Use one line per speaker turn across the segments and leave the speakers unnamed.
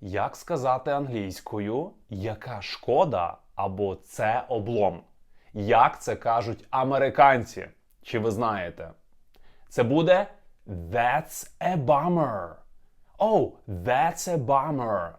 Як сказати англійською, яка шкода або це облом? Як це кажуть американці? Чи ви знаєте? Це буде That's a bummer. Oh, that's a bummer.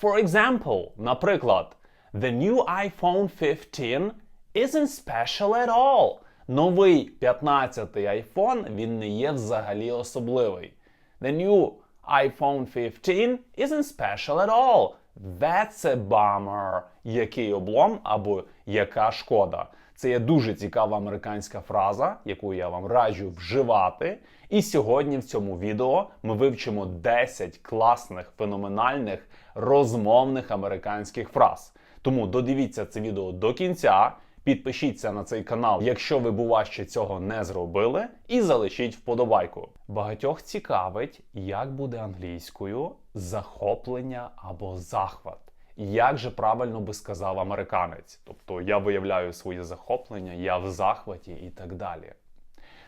For example, наприклад, The new iPhone 15 isn't special at all. Новий 15-й iPhone, він не є взагалі особливий. The new iPhone 15 isn't special at all. That's a bummer. Який облом або яка шкода. Це є дуже цікава американська фраза, яку я вам раджу вживати. І сьогодні в цьому відео ми вивчимо 10 класних, феноменальних розмовних американських фраз. Тому додивіться це відео до кінця. Підпишіться на цей канал, якщо ви, бува, ще цього не зробили, і залишіть вподобайку. Багатьох цікавить, як буде англійською захоплення або захват. Як же правильно би сказав американець? Тобто я виявляю своє захоплення, я в захваті і так далі.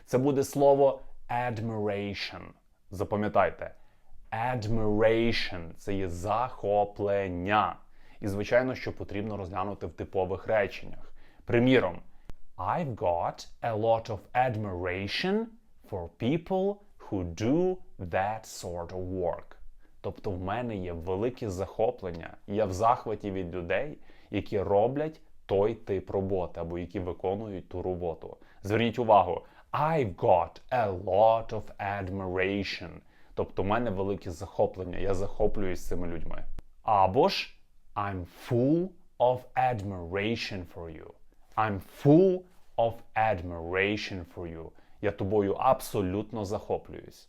Це буде слово admiration. Запам'ятайте, admiration це є захоплення. І, звичайно, що потрібно розглянути в типових реченнях. Приміром, I've got a lot of admiration for people who do that sort of work. Тобто в мене є велике захоплення, я в захваті від людей, які роблять той тип роботи або які виконують ту роботу. Зверніть увагу, I've got a lot of admiration. Тобто в мене велике захоплення, я захоплююсь цими людьми. Або ж I'm full of admiration for you. I'm full of admiration for you. Я тобою абсолютно захоплююсь.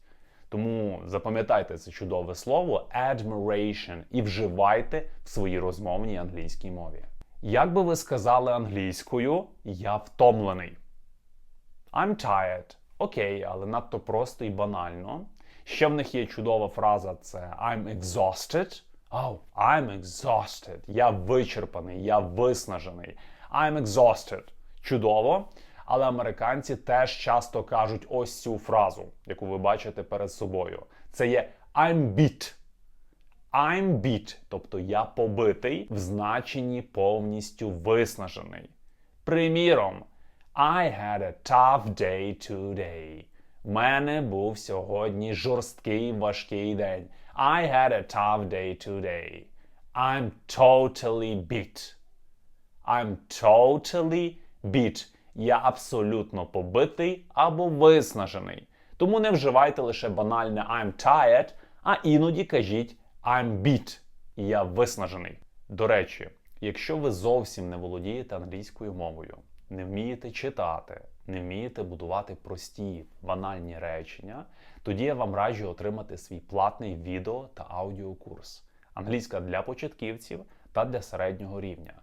Тому запам'ятайте це чудове слово admiration і вживайте в своїй розмовній англійській мові. Як би ви сказали англійською, я втомлений. I'm tired. Окей, але надто просто і банально. Ще в них є чудова фраза: це I'm exhausted. Oh, I'm exhausted. Я вичерпаний, я виснажений. I'm exhausted. Чудово. Але американці теж часто кажуть ось цю фразу, яку ви бачите перед собою. Це є I'm beat. I'm beat, тобто я побитий в значенні повністю виснажений. Приміром, I had a tough day today. В мене був сьогодні жорсткий важкий день. I had a tough day today. I'm totally beat. I'm totally beat. Я абсолютно побитий або виснажений. Тому не вживайте лише банальне I'm tired, а іноді кажіть I'm beat. Я виснажений. До речі, якщо ви зовсім не володієте англійською мовою, не вмієте читати, не вмієте будувати прості банальні речення, тоді я вам раджу отримати свій платний відео та аудіокурс англійська для початківців та для середнього рівня.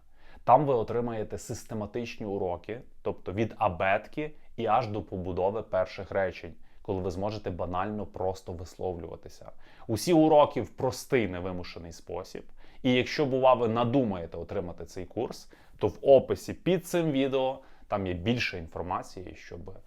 Там ви отримаєте систематичні уроки, тобто від абетки і аж до побудови перших речень, коли ви зможете банально просто висловлюватися. Усі уроки в простий невимушений спосіб. І якщо, бува, ви надумаєте отримати цей курс, то в описі під цим відео там є більше інформації, щоб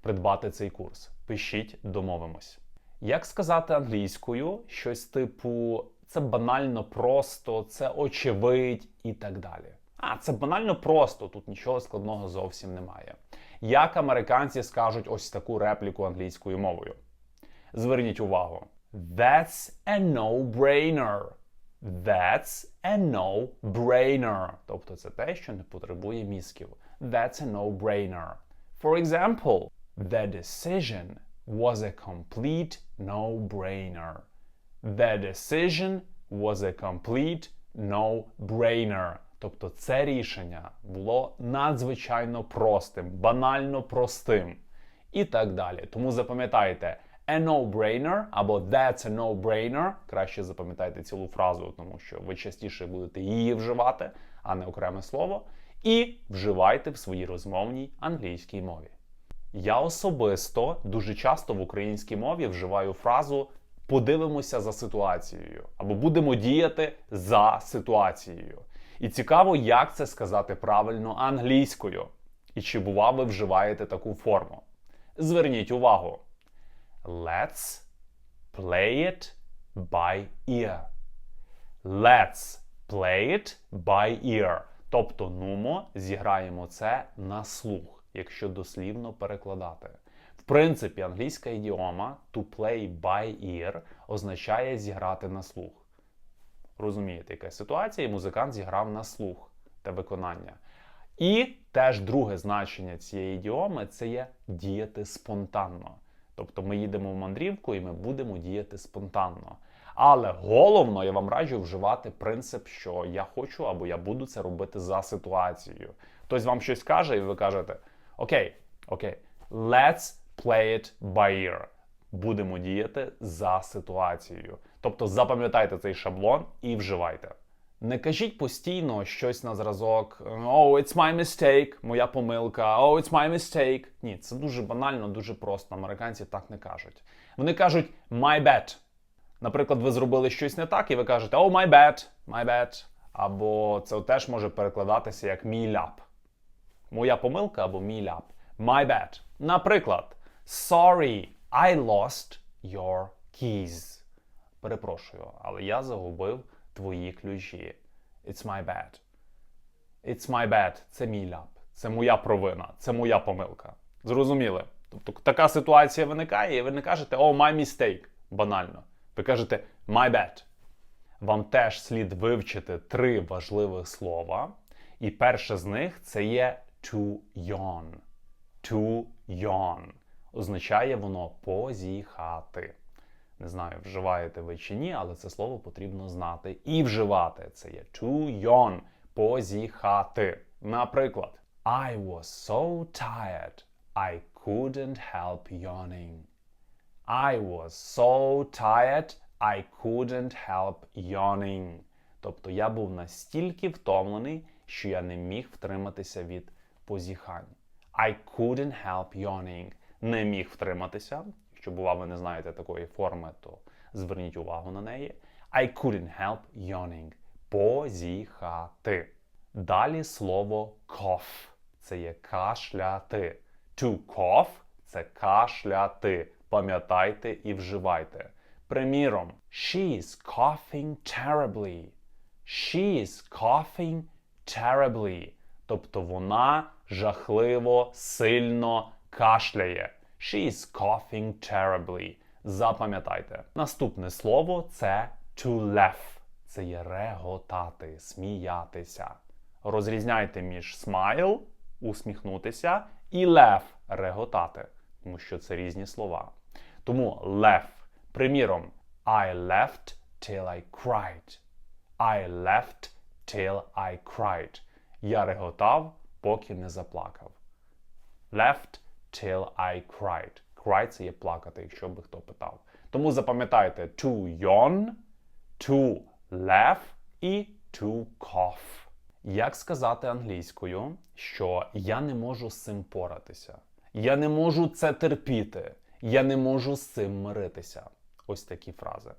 придбати цей курс. Пишіть, домовимось. Як сказати англійською щось типу це банально просто, це очевидь і так далі. А, це банально просто, тут нічого складного зовсім немає. Як американці скажуть ось таку репліку англійською мовою? Зверніть увагу. That's a no-brainer. That's a no-brainer. Тобто це те, що не потребує мізків. That's a no-brainer. For example, the decision was a complete no-brainer. The decision was a complete no-brainer. Тобто це рішення було надзвичайно простим, банально простим і так далі. Тому запам'ятайте a no-brainer або that's a no-brainer. Краще запам'ятайте цілу фразу, тому що ви частіше будете її вживати, а не окреме слово. І вживайте в своїй розмовній англійській мові. Я особисто дуже часто в українській мові вживаю фразу подивимося за ситуацією або будемо діяти за ситуацією. І цікаво, як це сказати правильно англійською. І чи бува ви вживаєте таку форму? Зверніть увагу. Let's play it by ear. let's play it by ear. Тобто, нумо, зіграємо це на слух, якщо дослівно перекладати. В принципі, англійська ідіома to play by ear означає зіграти на слух. Розумієте, яка ситуація, і музикант зіграв на слух те виконання. І теж друге значення цієї ідіоми це є діяти спонтанно. Тобто ми їдемо в мандрівку і ми будемо діяти спонтанно. Але головно я вам раджу вживати принцип, що я хочу або я буду це робити за ситуацією. Хтось вам щось каже, і ви кажете: Окей, окей, let's play it by ear. Будемо діяти за ситуацією. Тобто запам'ятайте цей шаблон і вживайте. Не кажіть постійно щось на зразок Oh, it's my mistake, моя помилка, Oh, it's my mistake. Ні, це дуже банально, дуже просто. Американці так не кажуть. Вони кажуть my bad. Наприклад, ви зробили щось не так, і ви кажете Oh, my bad, my bad. Або це теж може перекладатися як мій ляп. Моя помилка або мій ляп. My bad. Наприклад, Sorry, I lost your keys. Перепрошую, але я загубив твої ключі. It's my bad. It's my bad. Це мій ляп. Це моя провина. Це моя помилка. Зрозуміли? Тобто така ситуація виникає, і ви не кажете Oh, my mistake. Банально. Ви кажете my bad. Вам теж слід вивчити три важливих слова. І перше з них це є to yawn. To yawn. Означає воно позіхати. Не знаю, вживаєте ви чи ні, але це слово потрібно знати і вживати. Це є to yawn – позіхати. Наприклад, I was so tired, I couldn't help yawning. I was so tired, I couldn't help yawning. Тобто я був настільки втомлений, що я не міг втриматися від позіхань. I couldn't help yawning. Не міг втриматися. Якщо бува, ви не знаєте такої форми, то зверніть увагу на неї. I couldn't help yawning. Позіхати. Далі слово cough. Це є кашляти. To cough – це кашляти. Пам'ятайте і вживайте. Приміром, she is coughing terribly. She is coughing terribly. Тобто вона жахливо, сильно кашляє. She is coughing terribly. Запам'ятайте. Наступне слово це to laugh. Це є реготати, сміятися. Розрізняйте між smile – усміхнутися і laugh – реготати, тому що це різні слова. Тому laugh. Приміром, I laughed till I cried. I laughed till I cried. Я реготав, поки не заплакав. Left till I cried. Cry – це є плакати, якщо би хто питав. Тому запам'ятайте to yawn, to laugh і to cough. Як сказати англійською, що я не можу з цим поратися? Я не можу це терпіти. Я не можу з цим миритися. Ось такі фрази.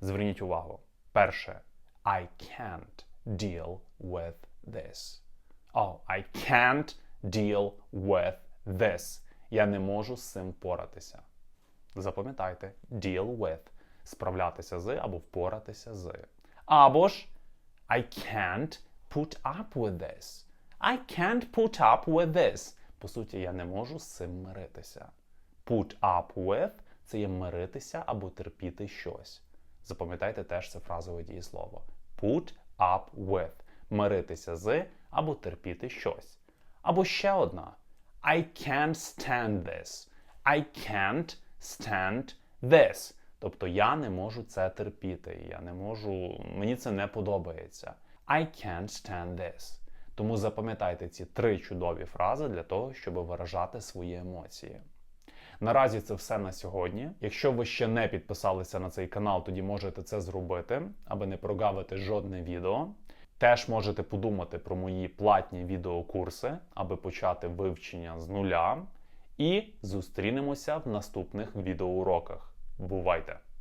Зверніть увагу. Перше. I can't deal with this. Oh, I can't deal with this. Я не можу з цим поратися. Запам'ятайте, deal with справлятися з або впоратися з. Або ж I can't put up with this. I can't put up with this. По суті, я не можу з цим миритися. Put up with це є миритися або терпіти щось. Запам'ятайте теж це фразове дієслово. Put up with миритися з або терпіти щось. Або ще одна. I can't stand this. I can't stand this. Тобто я не можу це терпіти. Я не можу, мені це не подобається. I can't stand this. Тому запам'ятайте ці три чудові фрази для того, щоб виражати свої емоції. Наразі це все на сьогодні. Якщо ви ще не підписалися на цей канал, тоді можете це зробити, аби не прогавити жодне відео. Теж можете подумати про мої платні відеокурси, аби почати вивчення з нуля. І зустрінемося в наступних відеоуроках. Бувайте!